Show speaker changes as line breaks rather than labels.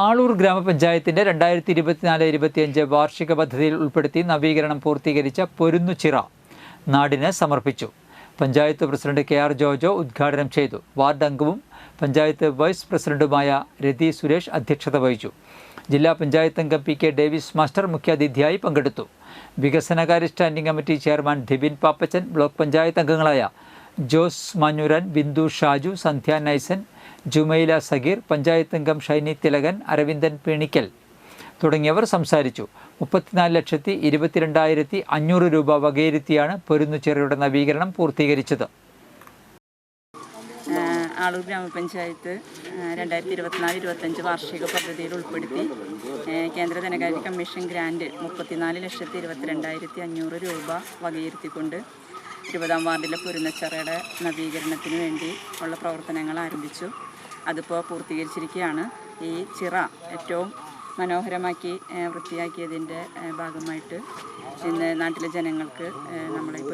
ആളൂർ ഗ്രാമപഞ്ചായത്തിന്റെ രണ്ടായിരത്തി ഇരുപത്തിനാല് ഇരുപത്തിയഞ്ച് വാർഷിക പദ്ധതിയിൽ ഉൾപ്പെടുത്തി നവീകരണം പൂർത്തീകരിച്ച പൊരുന്നുചിറ നാടിന് സമർപ്പിച്ചു. Panchayat president K R Jojo ഉദ്ഘാടനം ചെയ്തു. വാർഡ് അംഗവും പഞ്ചായത്ത് വൈസ് പ്രസിഡന്റുമായ രതി സുരേഷ് അധ്യക്ഷത വഹിച്ചു. ജില്ലാ പഞ്ചായത്ത് അംഗം പി കെ ഡേവിസ് മാസ്റ്റർ മുഖ്യാതിഥിയായി പങ്കെടുത്തു. വികസനകാര്യ standing committee chairman Dhibin Pappachan block panchayat അംഗങ്ങളായ ജോസ് മഞ്ഞുരൻ ബിന്ദു ഷാജു സന്ധ്യ നൈസൻ ജുമൈല സഗീർ പഞ്ചായത്ത് അംഗം ഷൈനി തിലകൻ അരവിന്ദൻ പേണിക്കൽ തുടങ്ങിയവർ സംസാരിച്ചു. മുപ്പത്തിനാല് ലക്ഷത്തി ഇരുപത്തിരണ്ടായിരത്തി അഞ്ഞൂറ് രൂപ വകയിരുത്തിയാണ് പൊരുന്നുചെറിയുടെ നവീകരണം പൂർത്തീകരിച്ചത്.
ആളൂർ ഗ്രാമപഞ്ചായത്ത് രണ്ടായിരത്തി ഇരുപത്തിനാല് ഇരുപത്തഞ്ച് വാർഷിക പദ്ധതിയിൽ ഉൾപ്പെടുത്തി കേന്ദ്ര ധനകാര്യ കമ്മീഷൻ ഗ്രാൻഡ് മുപ്പത്തിനാല് ലക്ഷത്തി ഇരുപത്തിരണ്ടായിരത്തി അഞ്ഞൂറ് രൂപ വകയിരുത്തിക്കൊണ്ട് ഇരുപതാം വാർഡിലെ പുരുന്നച്ചറയുടെ നവീകരണത്തിന് വേണ്ടി ഉള്ള പ്രവർത്തനങ്ങൾ ആരംഭിച്ചു. അതിപ്പോൾ പൂർത്തീകരിച്ചിരിക്കുകയാണ്. ഈ ചിറ ഏറ്റവും മനോഹരമാക്കി വൃത്തിയാക്കിയതിന്റെ ഭാഗമായിട്ട് ഇന്ന് നാട്ടിലെ ജനങ്ങൾക്ക് നമ്മളിപ്പോൾ നമ്മളെ